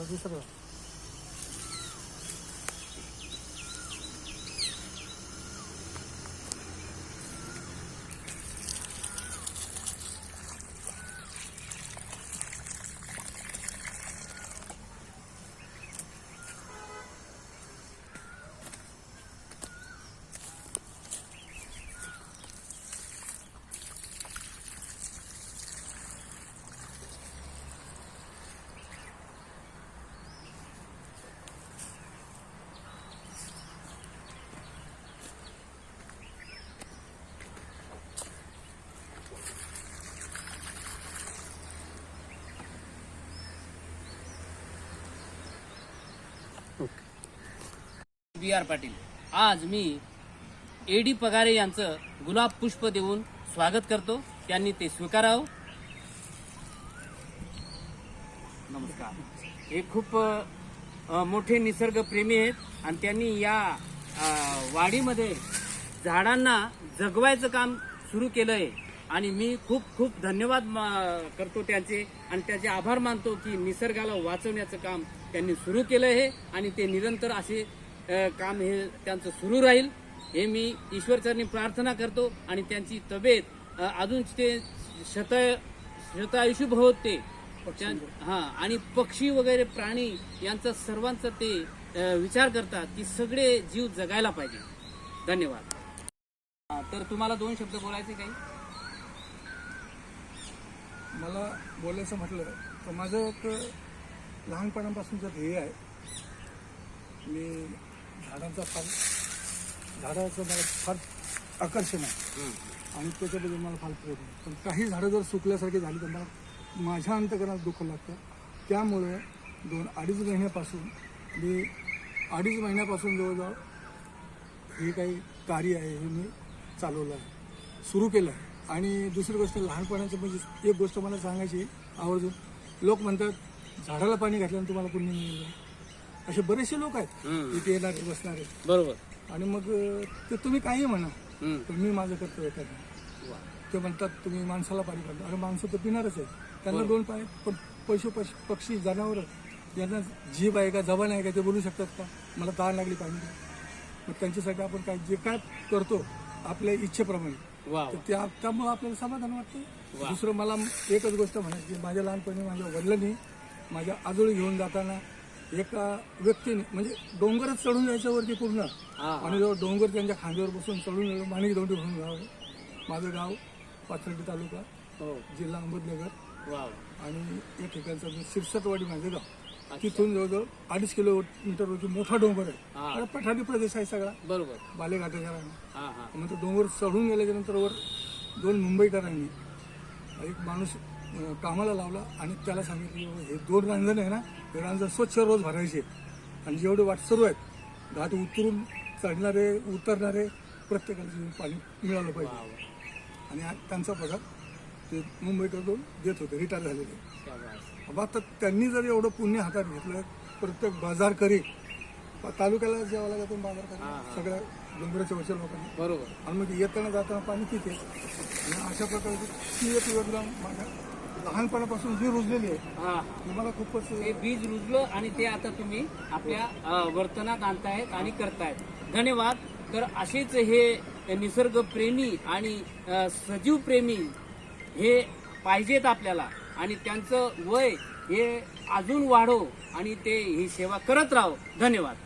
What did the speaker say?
आता दुसरं बी आर पाटील. आज मी ए डी पगारे यांचं गुलाब पुष्प देऊन स्वागत करतो. त्यांनी ते स्वीकारावं. नमस्कार. हे खूप मोठे निसर्गप्रेमी आहेत आणि त्यांनी या वाडीमध्ये झाडांना जगवायचं काम सुरू केलं आहे आणि मी खूप खूप धन्यवाद करतो त्यांचे आणि त्याचे आभार मानतो की निसर्गाला वाचवण्याचं काम त्यांनी सुरू केलं आहे आणि ते निरंतर असे काम हे त्यांचं सुरू राहील. हे मी ईश्वरचरणी प्रार्थना करतो आणि त्यांची तब्येत अजून ते शत शतायुषी भवत. ते हा आणि पक्षी वगैरे प्राणी यांचा सर्वांचा ते विचार करतात की सगळे जीव जगायला पाहिजे. धन्यवाद. तर तुम्हाला दोन शब्द बोलायचे काही? मला बोलायचं म्हटलं तर माझं एक लहानपणापासूनचं ध्येय आहे मी झाडांचा फार झाडाचं मला फार आकर्षण आहे. आणि त्याच्याबद्दल मला फार प्रेम आहे. पण काही झाडं जर सुकल्यासारखी झाली तर मला माझ्या अंतकरणात दुःख लागतं. त्यामुळे दोन अडीच महिन्यापासून मी अडीच महिन्यापासून जवळजवळ हे काही कार्य आहे हे मी चालवलं आहे. सुरू केलं आहे. आणि दुसरी गोष्ट लहानपणाचं म्हणजे एक गोष्ट मला सांगायची आवर्जून लोक म्हणतात झाडाला पाणी घातल्यानं तुम्हाला पुण्य मिळेल. असे बरेचसे लोक आहेत. इथे येणारे बसणारे. बरोबर. आणि मग ते तुम्ही काही म्हणा. पण मी माझं कर्तव्य करणार. ते म्हणतात तुम्ही माणसाला पाणी घालता अरे माणसं तर पिणारच आहे त्यांना दोन पाय पण पशु पक्षी जनावर यांना जीभ आहे का जबान आहे का ते बोलू शकतात का? मला तहान लागली पाणी. मग त्यांच्यासाठी आपण काय जे काय करतो आपल्या इच्छेप्रमाणे. वा तर त्या त्यामुळं आपल्याला समाधान वाटतं दुसरं मला एकच गोष्ट म्हणायची माझ्या लहानपणी माझ्या वडिलांनी माझ्या आजोळी घेऊन जाताना एका व्यक्तीने म्हणजे डोंगरच चढून जायचं वरती पूर्ण. हा. आणि जेव्हा डोंगर त्यांच्या खांद्यावर बसून चढून गेलो माणिक दोंडी म्हणून गाव आहे. माझं गाव पाथर्डी तालुका हो. जिल्हा अहमदनगर. आणि एक ठिकाणचं शिरसटवाडी माझं गाव. तिथून जवळजवळ अडीच किलोमीटरवरती मोठा डोंगर हा. आहे आणि पठारी प्रदेश आहे सगळा. बरोबर. बालेघाटाच्या राहणं हा. हा मग तो डोंगर चढून गेल्याच्यानंतर वर दोन मुंबईकरांनी एक माणूस अं, कामाला लावला आणि त्याला सांगितलं की बाबा हे दोन रांजण आहे ना हे रांजण स्वच्छ रोज भरायचे. आणि जेवढे वाटसरू आहेत घाट उतरून चढणारे उतरणारे प्रत्येकाला जेवढं पाणी मिळालं पाहिजे. आणि त्यांचा पगार ते मुंबईकडून देत होते रिटायर झालेले. आता त्यांनी जर एवढं पुण्य हातात घेतलं प्रत्येक बाजार करी तालुक्याला जेव्हा लागतं बाजार करी. सगळ्या डोंगराच्या वरच्या लोकांनी. बरोबर. आणि मग येताना जाताना पाणी तिथे आणि अशा प्रकारची ती एक योजना माझ्या लहानपणापासून जी रुजलेली आहे हा ती मला खूपच ते बीज रुजलं आणि ते आता तुम्ही आपल्या वर्तनात आणतायत आणि करतायत. धन्यवाद. तर असेच हे निसर्गप्रेमी आणि अ, सजीव प्रेमी हे पाहिजेत आपल्याला. आणि त्यांचं वय हे अजून वाढो आणि ते ही सेवा करत राहो. धन्यवाद.